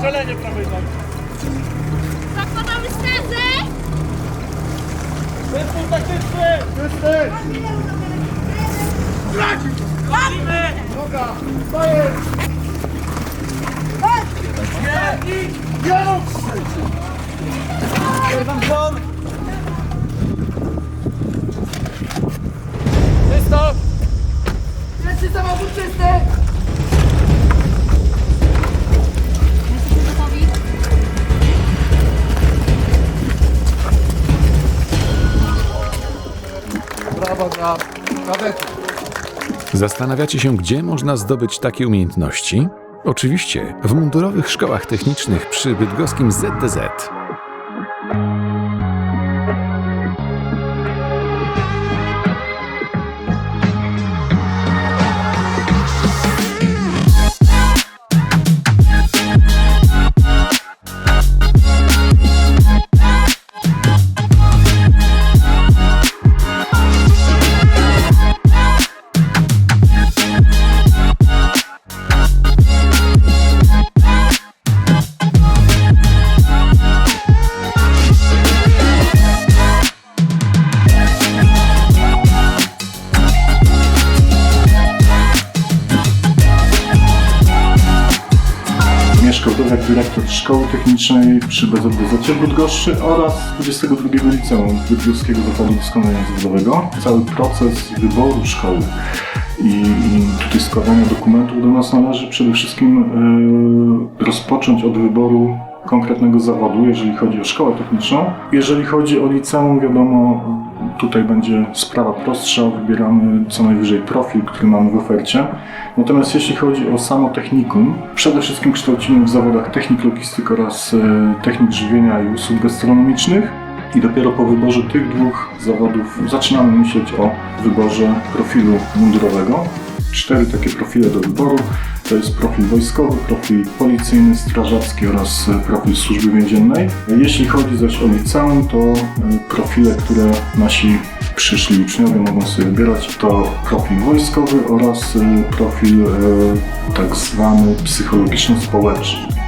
Strzelenie prawej nogi. Zakładamy stezę! Zespół taktyczny! Czysty! Tracił! Lecimy! Noga! Stajesz! Nie! Nie! Jeden ton! Czysto! Czysty samochód czysty! Dla kadetów. Zastanawiacie się, gdzie można zdobyć takie umiejętności? Oczywiście w mundurowych szkołach technicznych przy bydgoskim ZDZ. Mieszkał Dowek, dyrektor Szkoły Technicznej przy BZBZ w oraz 22 Liceum Bydgoskiego Zakładu Doskonalenia Zawodowego. Cały proces wyboru szkoły i, i tutaj składania dokumentów do nas należy przede wszystkim e, rozpocząć od wyboru konkretnego zawodu, jeżeli chodzi o szkołę techniczną. Jeżeli chodzi o liceum, wiadomo, tutaj będzie sprawa prostsza, wybieramy co najwyżej profil, który mamy w ofercie. Natomiast jeśli chodzi o samo technikum, przede wszystkim kształcimy w zawodach technik logistyk oraz e, technik żywienia i usług gastronomicznych. I dopiero po wyborze tych dwóch zawodów zaczynamy myśleć o wyborze profilu mundurowego. Cztery takie profile do wyboru. To jest profil wojskowy, profil policyjny, strażacki oraz e, profil służby więziennej. Jeśli chodzi zaś o liceum, to e, profile, które nasi przyszli uczniowie mogą sobie wybierać, to profil wojskowy oraz e, profil tak zwany psychologiczno-społeczny.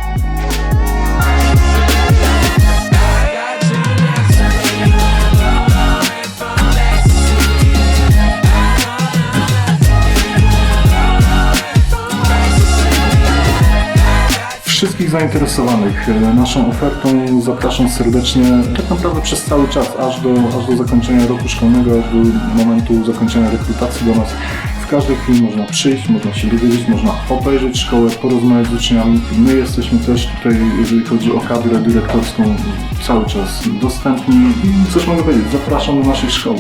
Zainteresowanych e, naszą ofertą zapraszam serdecznie tak naprawdę przez cały czas, aż do, aż do zakończenia roku szkolnego, do momentu zakończenia rekrutacji do nas. W każdej chwili można przyjść, można się dowiedzieć, można obejrzeć szkołę, porozmawiać z uczniami. My jesteśmy też tutaj, jeżeli chodzi o kadrę dyrektorską, cały czas dostępni. Cóż mogę powiedzieć, zapraszam do naszej szkoły.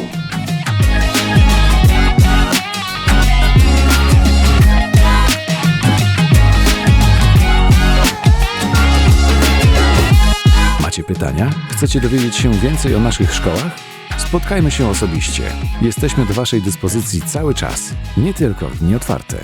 Pytania? Chcecie dowiedzieć się więcej o naszych szkołach? Spotkajmy się osobiście. Jesteśmy do Waszej dyspozycji cały czas, nie tylko w dni otwarte.